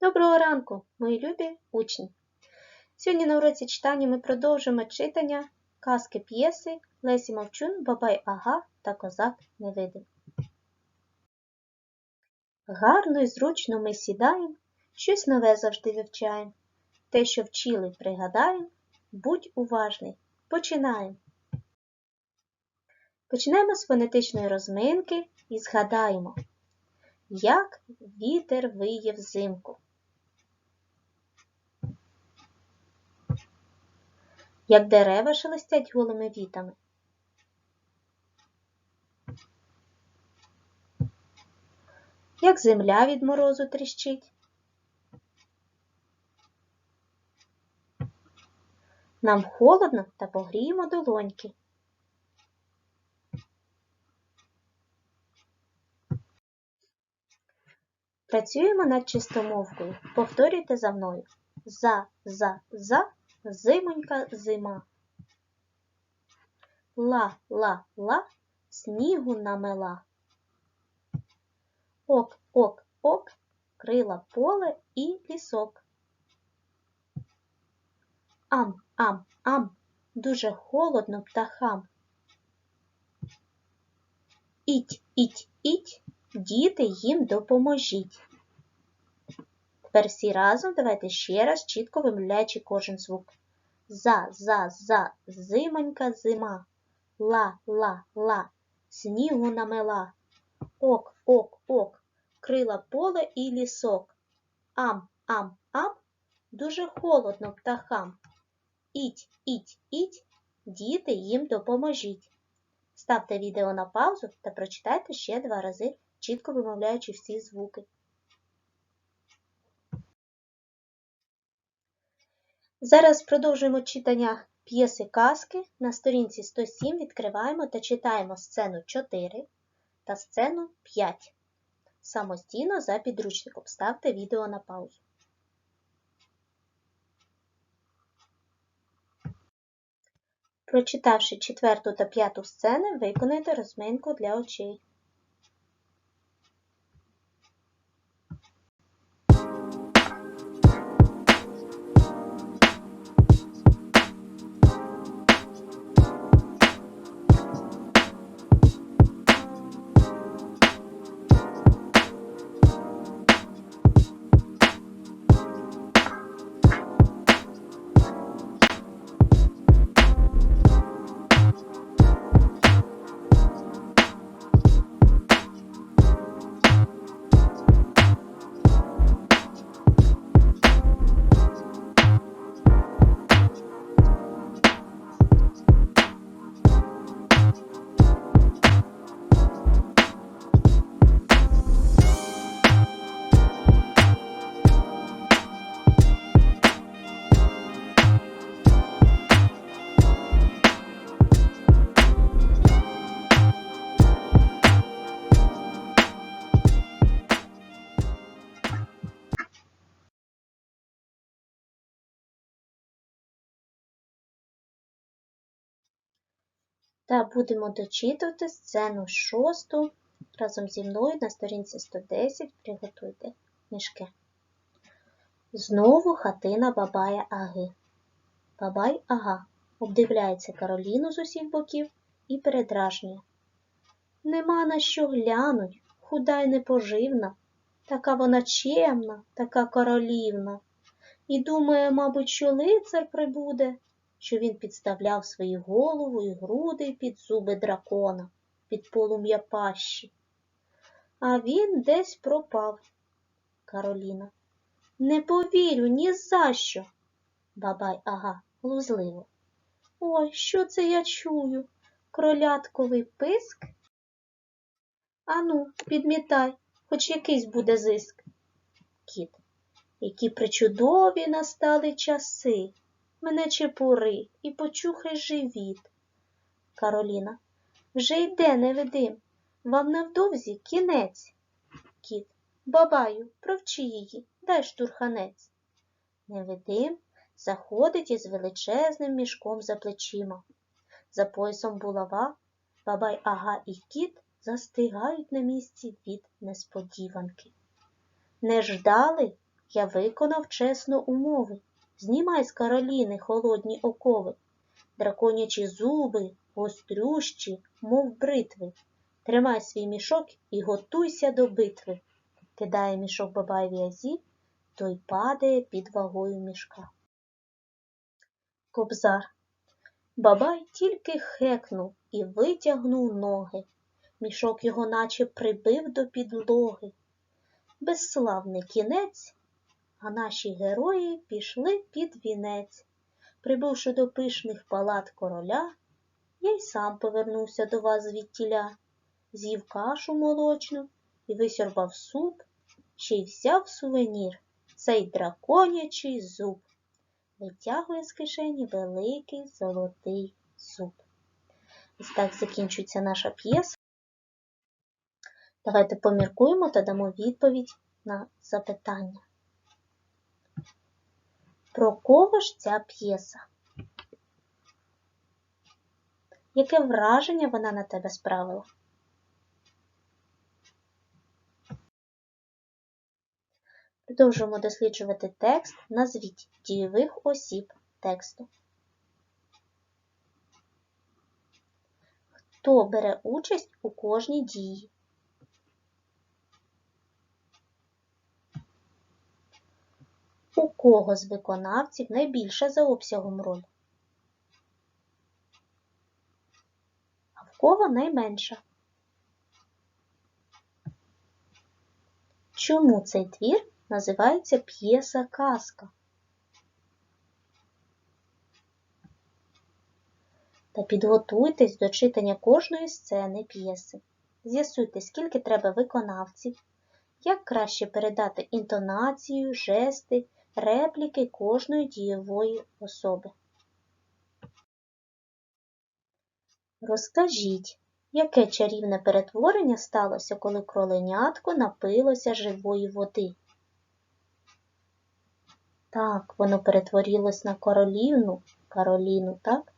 Доброго ранку, мої любі учні! Сьогодні на уроці читання ми продовжимо читання казки п'єси Лесі Мовчун, Бабай Ага та Козак Невидим. Гарно і зручно ми сідаємо, щось нове завжди вивчаємо. Те, що вчили, пригадаємо, будь уважний. Починаємо. Почнемо з фонетичної розминки і згадаємо, як вітер виє взимку. Як дерева шелестять голими вітами. Як земля від морозу тріщить. Нам холодно та погріємо долоньки. Працюємо над чистомовкою. Повторюйте за мною. За, за, за, зимонька зима. Ла, ла, ла, снігу намела. Ок, ок, ок, крила поле і лісок. Ам, ам, ам, дуже холодно птахам. Іть, іть, іть, діти їм допоможіть. Тепер всі разом давайте ще раз чітко вимовляючи кожен звук. За, за, за, зимонька зима. Ла, ла, ла, снігу намела. Ок, ок, ок, крила поле і лісок. Ам, ам, ам, дуже холодно птахам. Іть, іть, іть, діти їм допоможіть. Ставте відео на паузу та прочитайте ще два рази, чітко вимовляючи всі звуки. Зараз продовжуємо читання п'єси казки. На сторінці 107 відкриваємо та читаємо сцену 4 та сцену 5. Самостійно за підручником ставте відео на паузу. Прочитавши четверту та п'яту сцени, виконайте розминку для очей. Та будемо дочитувати сцену шосту разом зі мною на сторінці 110 приготуйте книжки. Знову хатина бабая Аги. Бабай Ага обдивляється Кароліну з усіх боків і передражнює. Нема на що глянуть, худа й непоживна, така вона чемна, така королівна. І думає, мабуть, що лицар прибуде, що він підставляв свою голову і груди під зуби дракона, під полум'я пащі. А він десь пропав. Кароліна. Не повірю ні за що. Бабай ага, глузливо. Ой, що це я чую? Кролятковий писк? Ану, підмітай, хоч якийсь буде зиск. Кіт. Які причудові настали часи. Мене чепури і почухай живіт. Кароліна. Вже йде невидим. Вам невдовзі кінець. Кіт. Бабаю, провчи її, дай штурханець. Невидим заходить із величезним мішком за плечима. За поясом булава, бабай ага і кіт застигають на місці від несподіванки. Не ждали, Я виконав чесно умови. Знімай з Кароліни холодні окови, драконячі зуби, гострющі, мов бритви. Тримай свій мішок і готуйся до битви. Кидає мішок бабай в'язі, той падає під вагою мішка. Кобзар. Бабай тільки хекнув і витягнув ноги. Мішок його наче прибив до підлоги. Безславний кінець, а наші герої пішли під вінець. Прибувши до пишних палат короля, я й сам повернувся до вас звідтіля, з'їв кашу молочну і висьорбав суп, ще й взяв сувенір, цей драконячий зуб. Витягує з кишені великий золотий зуб. Ось так закінчується наша п'єса. Давайте поміркуємо та дамо відповідь на запитання. Про кого ж ця п'єса? Яке враження вона на тебе справила? Продовжуємо досліджувати текст. Назвіть дійових осіб тексту. Хто бере участь у кожній дії? У кого з виконавців найбільша за обсягом роль? А в кого найменша? Чому цей твір називається п'єса казка? Та підготуйтесь до читання кожної сцени п'єси. З'ясуйте, скільки треба виконавців, як краще передати інтонацію, жести, репліки кожної дієвої особи. Розкажіть, яке чарівне перетворення сталося, коли кроленятко напилося живої води? Так, воно перетворилось на королівну, Кароліну, так?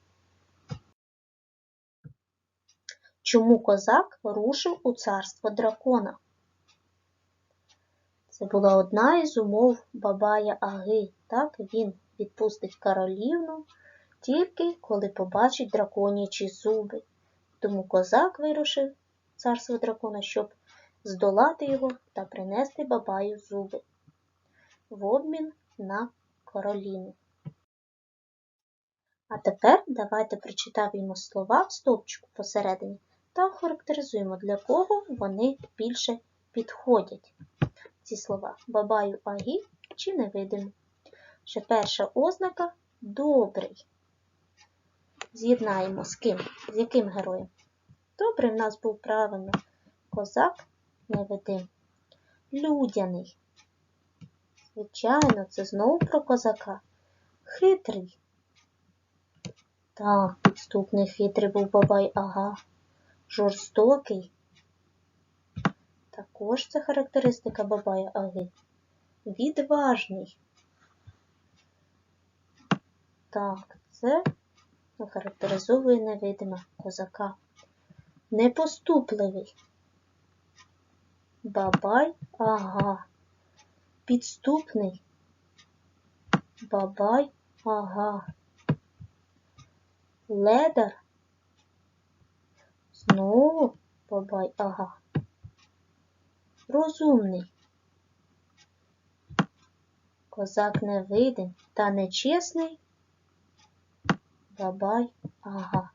Чому козак рушив у царство дракона? Це була одна із умов Бабая Аги. Так, він відпустить Каролівну тільки коли побачить драконячі зуби. Тому козак вирушив царство дракона, щоб здолати його та принести бабаю зуби в обмін на Кароліну. А тепер давайте прочитаємо слова в стовпчику посередині та охарактеризуємо, для кого вони більше підходять. Ці слова бабаю агі чи невидимий. Що перша ознака добрий. З'єднаємо з ким? З яким героєм? Добрий в нас був правильно. Козак невидим. Людяний. Звичайно, це знову про козака. Хитрий. Так, підступний хитрий був бабай ага. Жорстокий. Також це характеристика бабая аги. Відважний. Так, це характеризовує невидиме козака. Непоступливий. Бабай ага. Підступний. Бабай ага. Ледар. Знову бабай ага. Розумний. Козак невидим та нечесний. Бабай ага.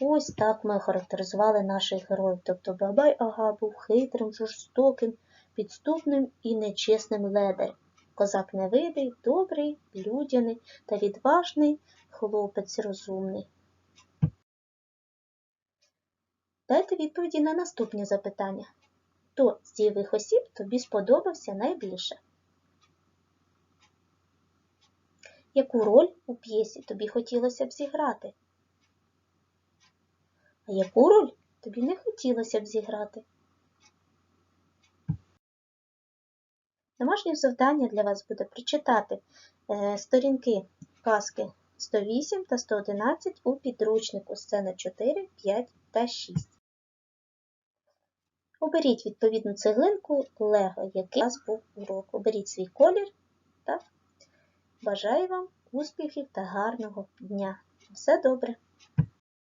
Ось так ми охарактеризували наших героїв. Тобто Бабай ага був хитрим, жорстоким, підступним і нечесним ледарем. Козак невидий, добрий, людяний та відважний хлопець розумний. Дайте відповіді на наступні запитання. Хто з дієвих осіб тобі сподобався найбільше? Яку роль у п'єсі тобі хотілося б зіграти? А яку роль тобі не хотілося б зіграти? Домашнє завдання для вас буде прочитати е, сторінки казки 108 та 111 у підручнику сцена 4, 5 та 6. Оберіть відповідну цеглинку лего, який у вас був урок. Оберіть свій колір так. бажаю вам успіхів та гарного дня! Все добре!